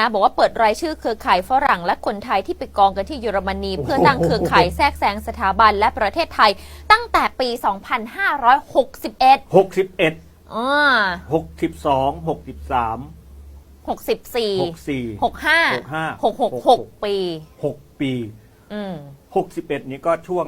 นะบอกว่าเปิดรายชื่อเครือข่ายฝรั่งและคนไทยที่ไปกองกันที่เยอรมนี เพื่อตั้งเครือข่ายแทรกแซงสถาบันและประเทศไทย ตั้งแต่ปี 2561หกสิบเอ็ดอ่าหกสิบสองหกสิบสามหก64สี่65 65 666ปีหกปี อืมหกสิบเอ็ดนี้ก็ช่วง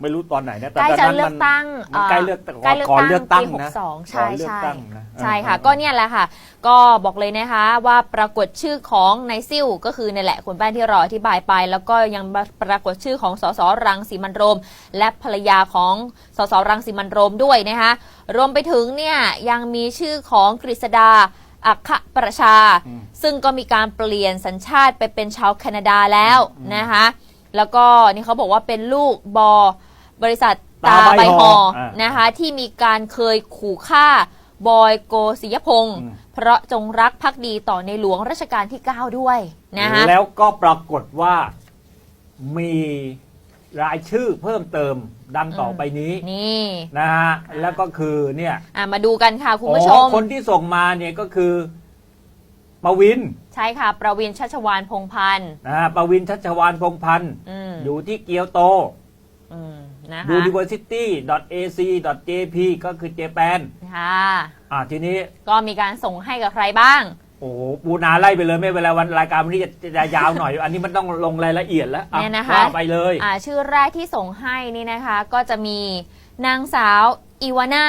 ไม่รู้ตอนไหนนะแต่ใกล้ตอนจะนั้นเลืมัอนกตั้งมันใกล้เลือกตั้งใกล้เลือกก่อนตั้งเลือกตั้งปีนะ62ใช่ก่อนเลือกใช่ตั้งนะใช่ค่ะอ่าก็เนี่ยแหละค่ะ ก็บอกเลยนะคะว่าปรากฏชื่อของนายซิ่วก็คือนี่แหละคุณแป้นที่เราอธิบายไป แล้วก็ยังปรากฏชื่อของสสรังสีมันต์โรม และภรรยาของสสรังสีมันต์โรมด้วยนะคะรวมไปถึงเนี่ยยังมีชื่อของกฤษดาอัคประชา อืม ซึ่งก็มีการเปลี่ยนสัญชาติไปเป็นชาวแคนาดาแล้วนะคะ แล้วก็นี่เขาบอกว่าเป็นลูกบอ บริษัทตาตาใบใบหหอออ่าน นะคะที่มีการเคยขู่ฆ่าบอยโกศิยพงศ์อืมเพราะจงรักภักดีต่อในหลวงรัชกาลที่ 9 ด้วยนะคะ แล้วก็ปรากฏว่ามีรายชื่อเพิ่มเติมดังต่อไปนี้นี่นะฮะแล้วก็คือเนี่ยอะมาดูกันค่ะคุณผู้ชอ๋อมคนที่ส่งมาเนี่ยก็คือปวินใช่ค่ะ ประวินชัชวานพงษ์พันธ์นะฮะปวินชัชวานพงษ์พันธ์อืมอยู่ที่เกียวโต อืม นะคะ university.ac.jp ก็คือเจแปนค่ะอ่าทีนี้ก็มีการส่งให้กับใครบ้าง โอ้โหปูนาไล่ไปเลยไม่เป็นไรวันรายการวันนี้จะจะยาวหน่อย อันนี้มันต้องลงรายละเอียดแล้วอ่เนี่ยนะคะว่าไปเลยอ่าชื่อแรกที่ส่งให้นี่นะคะ ก็จะมีนางสาวอีวาน่า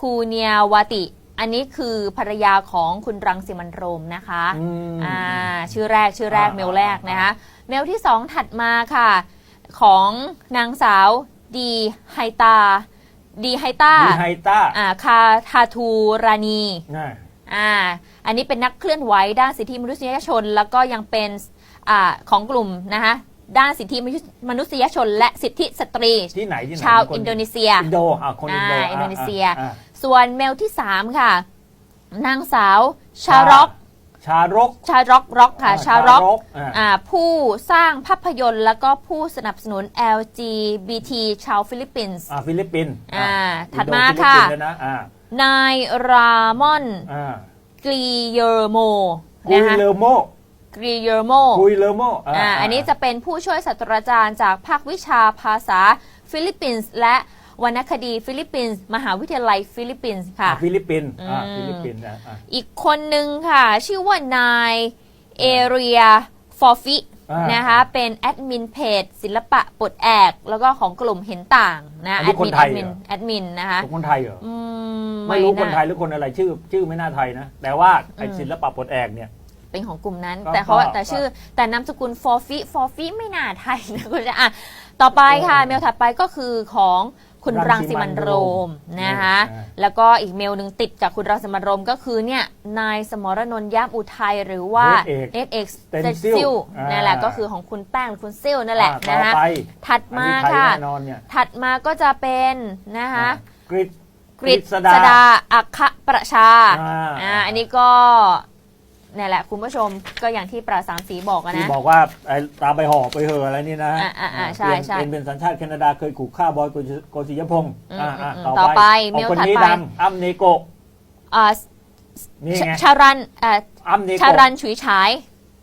คูเนียวาติอันนี้คือภรรยาของคุณรังสิมันต์โรมนะคะอืมอ่าชื่อแรกชื่อแรกอ่าเมลแรกนะคะ เมลที่สองถัดมาค่ะ ของนางสาว ดีไฮตา ดีไฮตาดีไฮต้าอ่าคาทาทูรานีน่ะอ่า อันนี้เป็นนักเคลื่อนไหวด้านสิทธิมนุษยชน แล้วก็ยังเป็นอ่าของกลุ่มนะคะด้านสิทธิมนุษยชน และสิทธิสตรี ที่ไหนที่ไหนชาวคอินโดนีเซีย อินโดอ่าคนอินโดอ่าอ่าอินโดนีเซียอ่า ส่วนเมลที่ 3 ค่ะ นางสาวชาร็อก ชารก ชาร็อกร็อกค่ะ ชาร็อกอ่าอ่าผู้สร้างภาพยนตร์แล้วก็ผู้สนับสนุน LGBT ชาวฟิลิปปินส์อ่าฟิลิปปินส์อ่าอินโถัดมาฟิลิปค่ะปินส์เลยนะอ่านายรามอนอ่ากรีเยอร์โมคุยนะคะเลอโมกรีเยอร์โมคุยเลอโมอ่าอันนี้จะเป็นผู้ช่วยศาสตราจารย์จากภาควิชาภาษาฟิลิปปินส์และ วรรณคดีฟิลิปปินส์มหาวิทยาลัยฟิลิปปินส์ค่ะ อ่าฟิลิปปินส์อ่าอืม ฟิลิปปินส์อ่าอ่าอีกคนหนึ่งค่ะ ชื่อว่านายเอเรียฟอร์ฟิอ่าน นะคะ เป็นแอดมินเพจศิลปะปลดแอกแล้วก็ของกลุ่มเห็นต่างนะอันแอนี้ดคมินนไทแอยดเหรอมินแอดมินนะคะเป็นคนไทยเหรอ อืมไม่รู้คนาไทยหรือคนอะไรชื่อ ชื่อไม่น่าไทยนะ แต่ว่าไอ้อืมศิลปะปลดแอกเนี่ย เป็นของกลุ่มนั้น ก็แต่เขาก็แต่ชื่อ แต่นามสกุลฟอร์ฟิฟอร์ฟิไม่น่าไทยนะคุณจะอะต่อไปค่ะโอ้เมลถัดไปก็คือของ คุณรัรังงสิสิมัมันนต์โรมโรมนะคะอ่าแล้วก็อีกเมลหนึ่งติดจากคุณรังสิมันต์โรมก็คือเนี่ยนายสมรนนท์ย่ามอุทัยหรือว่าเอกเน็ตเอ็กซ์เต็มเซซิ่ซิลวอ่านั่นั่นแหละก็คือของคุณแป้งหรือคุณซิลนั่นแหละอ่านะต่อคะไปถัดอันมานี้ไทยค่ะแน่นอนเนี่ยถัดมาก็จะเป็นนะคะกริชกฤษดาอัคประชา อ่าอ่าอันนี้ก็เนี่ยแหละคุณผู้ชมก็อย่างที่ปราสามสีบอกอะที่นะบอกว่าไอ้ตามไปห่อไปเหอะอะไรนี่นะอ่าอ่าอ่าใช่เปลี่ยนใช่เป็นเป็นสัญชาติแคนาดาเคยขู่ฆ่าบอยโกศิโกศิยพงศ์อืมอ่าอ่าอืมต่อต่อไปไปเมลเอาคนถัดนี้ไป ดังอัมเนโกะอ่านี่ชไงชารันเอ่ออัมเนชาโกะรันฉุยฉาย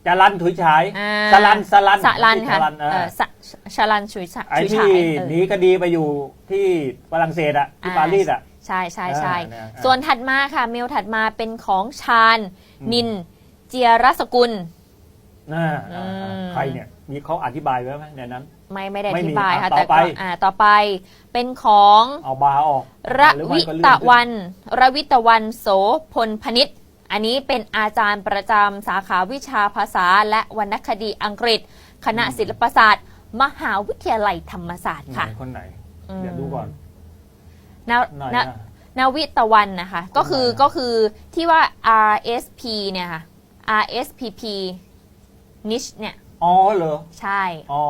จารันถุยฉายอ่า สลันสลันสลันค่ะสลันอ่าเอ่อสะชารันฉุยฉายไอ้ฉุยที่ฉายเออ หนีคดีไปอยู่ที่ฝรั่งเศสอะที่อ่า ปารีสอะ ใช่ใช่ใช่อ่าเนี่ยอ่าส่วนถัดมาค่ะ เมลถัดมาเป็นของชาญอืมนิน เจียรสกุลน่าอืม ใครเนี่ย มีเขาอธิบายไว้ไหมในนั้น ไม่ไม่ได้อไม่มีธิบายอะค่ะต่อแต่ก็ไปอ่าต่อไปเป็นของเอาบาร์ออกระหรือไม่วิก็เลื่อนตะขึ้นวัน ระวิตะวันโสพลพนิษฐ์อันนี้เป็นอาจารย์ประจำสาขาวิชาภาษาและวรรณคดีอังกฤษ คณะศิลปศาสตร์ มหาวิทยาลัยธรรมศาสตร์ไหนค่ะคนไหนอืมเดี๋ยวดูก่อนนาหน่อยนานะ นาวิตะวันนะคะ ก็คือคนไหนอะ ก็คือที่ว่า RSP เนี่ยค่ะ RSPP niche เนี่ย อ๋อเหรอ ใช่ อ๋อ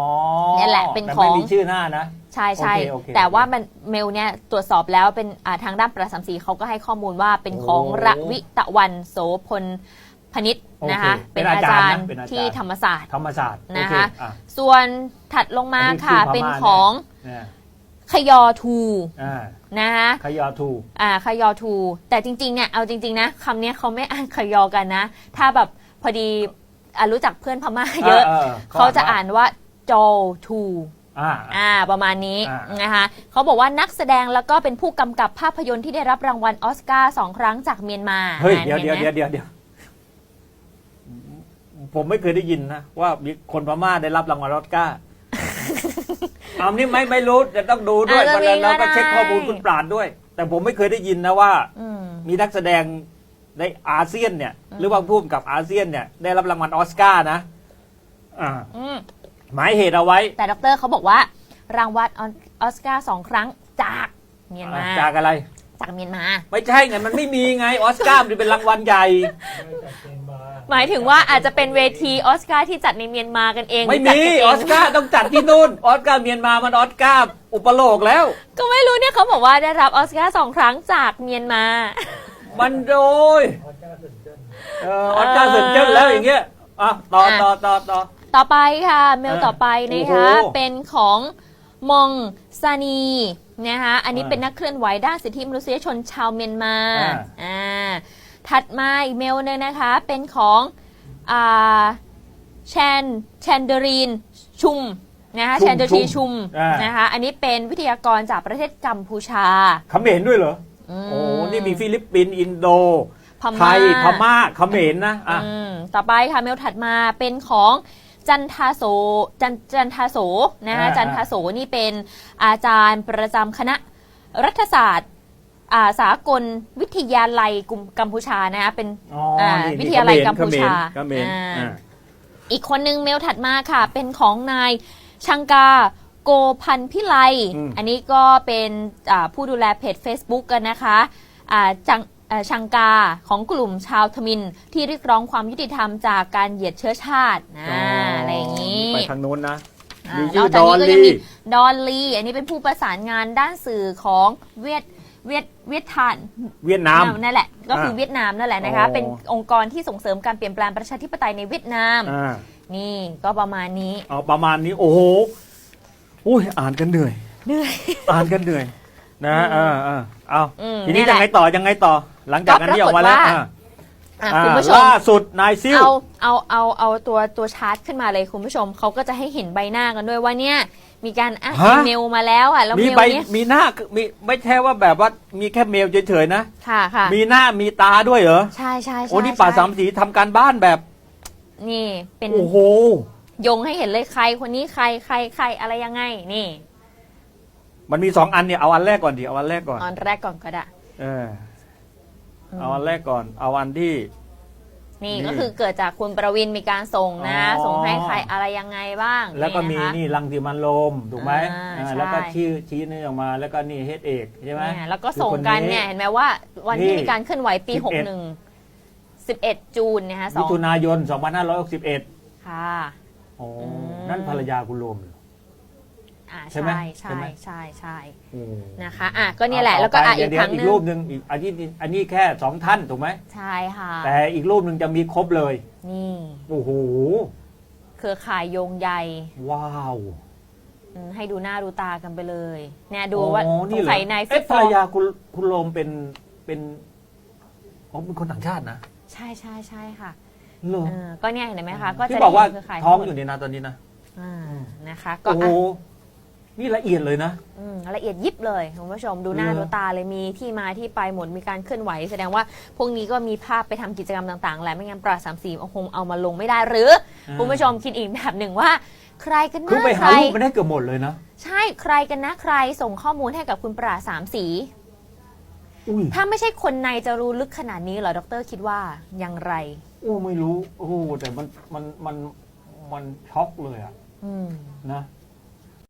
เนี่ยแหละเป็นแต่ของไม่มีชื่อหน้านะ ใช่ใช่ โอเคโอเคแต่ว่ามันเมลเนี่ยตรวจสอบแล้วเป็นอ่าทางด้านประสามสีเขาก็ให้ข้อมูลว่าเป็นของโอ้ระวิตะวันโสพลพนิษฐ์โอเคนะคะ เป็นอาอาจาจารรย์ย์นะเป็นอาจารย์ ที่ธรรมศาสตร์ ธรรมศาสตร์โอนะเคคะอะส่วนถัดลงมาอันนี้ค่ะคือพม่า เป็นเนี่ยของเนี่ย ขยอทูอ่านะคะขยอทูอ่าขยอทู แต่จริงๆเนี่ยเอาจริง ๆ นะคำเนี้ยเขาไม่อ่านขยอกันนะ ถ้าแบบพอดีอะรู้จักเพื่อนพม่าเยอะ เขาจะอ่านว่าจอทูอ่าอ่าประมาณนี้อ่านนะคะเขาบอกว่านักแสดงแล้วก็เป็นผู้กำกับภาพยนตร์ที่ได้รับรางวัลออสการ์สองครั้งจากเมียนมาเฮ้ยอ่าเดี๋ยวห็เดี๋ยนวไหมเดี๋ยวเดี๋ยวเดี๋ยวผมไม่เคยได้ยินนะว่ามีคนพม่าได้รับรางวัลออสการ์ เอานี่ไม่ไม่รู้จะต้องดูด้วยอาจจะวันนั้นเราก็มีก็ได้เช็คข้อมูลคุณปราดด้วย แต่ผมไม่เคยได้ยินนะว่า อืม มีนักแสดงในอาเซียนเนี่ยหรือว่าพูดกับอาเซียนเนี่ยได้รับรางวัลออสการ์นะอ่าอืม หมายเหตุเอาไว้แต่ดรเขาบอกว่า รางวัลออสการ์สองครั้งจากเมียนมาจากอะไร จากเมียนมา ไม่ใช่ไงมันไม่มีไงออสการ์มันเป็นรางวัลใหญ่ หมายถึงว่าอาจจะเป็นเวทีออสการ์ที่จัดในเมียนมากันเองไม่หรือจัดมีกันเงออสการ์ต้องจัดที่นู่นออสการ์เมียนมามันออสการ์อุปโลกแล้ว ก็ไม่รู้เนี่ยเขาบอกว่าได้รับออสการ์สองครั้งจากเมียนมา มันโดยเออออสการ์เสร็จเจ้าแล้วอย่างเงี้ยอะต่ออะต่อต่อต่อต่อไปค่ะ เมลอ่าต่อไปนะคะโอ้โหเป็นของมองซานีนะคะอันนี้อ่าเป็นนักเคลื่อนไหวด้านสิทธิมนุษยชนชาวเมียนมาอ่าอ่า ถัดมาอีกเมลหนึงนะคะ เป็นของอ่าแชนแชนเดอรีนชุมนะคะแชนเดอรีชุมนะคะอันนี้เป็นวิทยากรจากประเทศกัมพูชาเขมรด้วยเหรอมโอ้นี่มีฟิลิปปินส์อินโดพไทยพม่าเขมรนะอะอืมต่อไปค่ะเมลถัดมาเป็นของจันทาโสจันจันทาโสนะคะอ่าจันทาโสนี่เป็นอาจารย์ประจำคณะรัฐศาสตร์อ่า สากลวิทยาลัยกุมกัมพูชานะคะเป็นอ๋ออานี่วิทยาลัยกัมพูชาเขมรเขมรอ่าอะอีกคนนึงเมลถัดมาค่ะ เป็นของนายชังกาโกพันพิไล อันนี้ก็เป็นอ่าผู้ดูแลเพจ Facebook กันนะคะอ่าจังเอ่อชังกาของกลุ่มชาวทมินที่เรียกร้องความยุติธรรมจากการเหยียดเชื้อชาตินะอะไรอย่างนี้ไปทางโน้นนะอ่ามีนชื่ออกจากดอนนี้ก็ยังลีมีดอนลี อันนี้เป็นผู้ประสานงานด้านสื่อของเวียด เวียดเวียดทานเวียดนามนั่นแหละ ก็คืออ่าเวียดนามนั่นแหละนะคะอ๋อเป็นองค์กรที่ส่งเสริมการเปลี่ยนแปลงประชาธิปไตยในเวียดนามอ่านี่ก็ประมาณนี้เอาประมาณนี้โอ้โหอุ้ยอ่านกันเหนื่อยเหนื่อยอ่านกันเหนื่อยนะเออเออเอาอืมทีนี้นี่แหยัละงไงต่อยังไงต่อ หลังจากอันนี้ออกมาแล้วก็ปรากฏว่า อะอะอ่าคุณผู้ชม ล่าสุดนายซิ่วเอาเอาเอาเอาตัวตัวชาร์ตขึ้นมาเลยคุณผู้ชมเขาก็จะให้เห็นใบหน้ากันด้วยว่าเนี่ย มีการอ้างฮะอีเมลมาแล้วอะแล้วมีเมลใบเนี้ยมีหน้ามีไม่ใช่ว่าแบบว่ามีแค่เมลเฉยๆนะ ค่ะค่ะมีหน้ามีตาด้วยเหรอ ใช่ใช่ใช่โอ้นี่ป่าใช่สามสีทำการบ้านแบบนี่เป็นโอ้โหโยงให้เห็นเลยใครคนนี้ใครใครใครอะไรยังไงนี่มันมีสองอันเนี่ยเอาอันแรกก่อนดิเอาอันแรกก่อนตอนแรกก่อนก็ได้ เออม เอาอันแรกก่อน เอาอันที่ นี่นี่ก็คือเกิดจากคุณประวินมีการส่งนะ อ๋อ ส่งให้ใครอะไรยังไงบ้างแล้วก็มีนะคะนี่รังสีมันโลมถูกไหมอ่าอ่าใช่ แล้วก็ชื่อชี้นี่ออกมาแล้วก็นี่เฮดเอกใช่ไหม เนี่ยแล้วก็ส่งกันเนี่ยเห็นไหมว่า วันที่นี่มีการเคลื่อนไหวปี 11 61 11 จูนนะคะสมิองถุนายน 2561ค่ะโอ้อืมนั่นภรรยาคุณโลมเหรอ อ่าใช่ไหมใช่ใช่ใช่ไหมใช่ใช่โอ้นะคะอะก็เนี่ยแหละแล้วก็ต่อะไปอีกเดี๋คยวรั้งอีหนึกงรูปหนึ่งอีกอันนี้อันนี้แค่สองท่านถูกไหมใช่ค่ะ แต่อีกรูปหนึ่งจะมีครบเลยนี่โอ้โหเครือข่ายโยงใยว้าว อืมให้ดูหน้าดูตากันไปเลยเนี่ยดูว่าอ๋อสนี่งเหรอสัยนายเอ๊ะฟิภรรยาคุณคุณโลมเป็นเป็นอ๋อเป็นคนต่างชาตินะใช่ใช่ใช่ค่ะเหรอเออก็เนี่ยเห็นไหมคะก็จะที่บอกว่าได้เห็นเครือข่ายท้องทั้หมดอยู่ในนาตอนนี้นะ อ่านะคะก็โอ้โหอะ นี่ละเอียดเลยนะ อืมละเอียดยิบเลยคุณผู้ชมดูหน้าเหรอดูตาเลยมีที่มาที่ไปหมดมีการเคลื่อนไหว แสดงว่าพวกนี้ก็มีภาพไปทำกิจกรรมต่างๆแหละไม่งั้นปราสามสีคงเอามาลงไม่ได้หรือคุณผู้ชมคิดอีกแบบหนึ่งว่า ใครกันคือนะไปใคหารรูปมันได้เกือบหมดเลยนะ ใช่ใครกันนะใครส่งข้อมูลให้กับคุณปราสามสีอุ้ยถ้าไม่ใช่คนในจะรู้ลึกขนาดนี้เหรอดรคิดว่าอย่างไรโอ้ไม่รู้โอ้โหแต่มันมันมันมันช็อกเลยอะอืมนะ